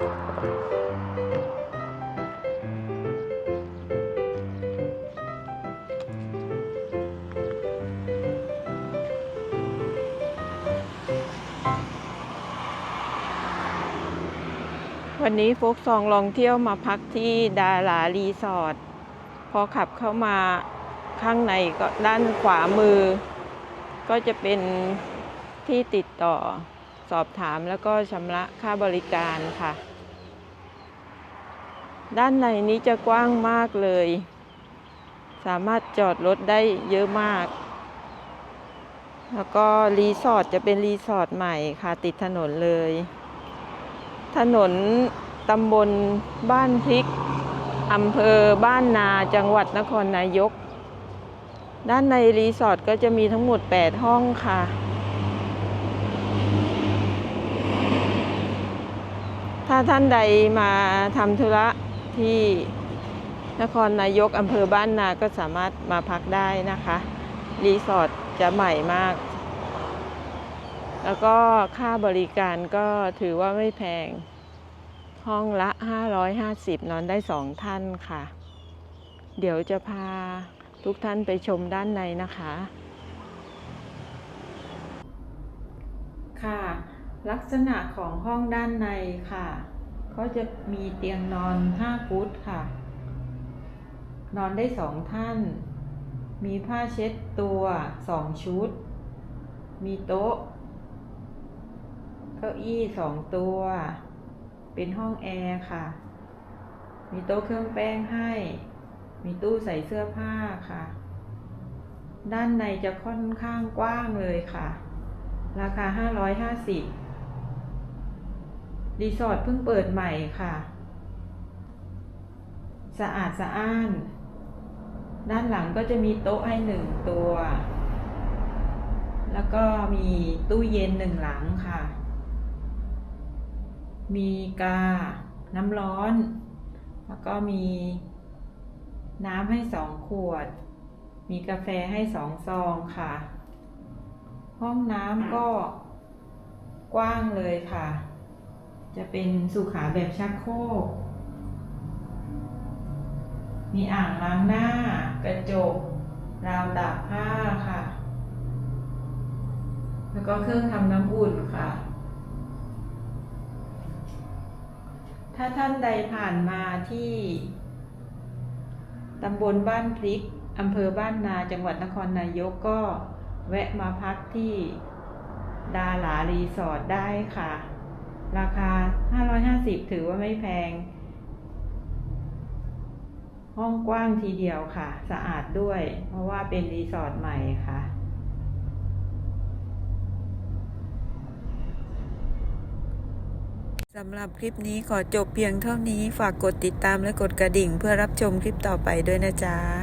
วันนี้โฟกซองลองเที่ยวมาพักที่ดารารีสอร์ทพอขับเข้ามาข้างในก็ด้านขวามือ ก็จะเป็นที่ติดต่อสอบถามแล้วก็ชำระค่าบริการค่ะ ด้านในนี้จะกว้างมากเลย สามารถจอดรถได้เยอะมาก แล้วก็รีสอร์ทจะเป็นรีสอร์ทใหม่ค่ะติดถนนเลย ถนนตำบลบ้านพริกอำเภอบ้านนาจังหวัดนครนายก ด้านในรีสอร์ทก็จะมีทั้งหมด 8 ห้องค่ะถ้าท่านใดมาทำธุระ ที่นครนายกอำเภอบ้านนาก็สามารถมาพักได้นะคะ รีสอร์ทจะใหม่มาก แล้วก็ค่าบริการก็ถือว่าไม่แพง ห้องละ 550 นอนได้สองท่านค่ะ เดี๋ยวจะพาทุกท่านไปชมด้านในนะคะ ค่ะ ลักษณะของห้องด้านในค่ะ ก็จะมีเตียงนอน 5 ฟุตค่ะ นอนได้สองท่าน มีผ้าเช็ดตัวสองชุด มีโต๊ะ เก้าอี้สองตัว เป็นห้องแอร์ค่ะ มีโต๊ะเครื่องแป้งให้ มีตู้ใส่เสื้อผ้าค่ะ ด้านในจะค่อนข้างกว้างเลยค่ะ ราคา 550 รีสอร์ทเพิ่งเปิดใหม่ค่ะ สะอาดสะอ้าน ด้านหลังก็จะมีโต๊ะให้หนึ่งตัว แล้วก็มีตู้เย็นหนึ่งหลังค่ะ มีกา น้ำร้อน แล้วก็มีน้ำให้สองขวด มีกาแฟให้สองซองค่ะ ห้องน้ำก็กว้างเลยค่ะ จะเป็นสุขาแบบชักโครกมีอ่างล้างหน้ากระจก ราวตากผ้าค่ะ แล้วก็เครื่องทำน้ำอุ่นค่ะ ถ้าท่านใดผ่านมาที่ตำบลบ้านพริกอำเภอบ้านนาจังหวัดนครนายกก็แวะมาพักที่ดาหลารีสอร์ทได้ค่ะ ราคา 550 ถือว่าไม่แพง ห้องกว้างทีเดียวค่ะ สะอาดด้วย เพราะว่าเป็นรีสอร์ทใหม่ค่ะสำหรับคลิปนี้ขอจบเพียงเท่านี้ ฝากกดติดตามและกดกระดิ่งเพื่อรับชมคลิปต่อไปด้วยนะจ๊ะ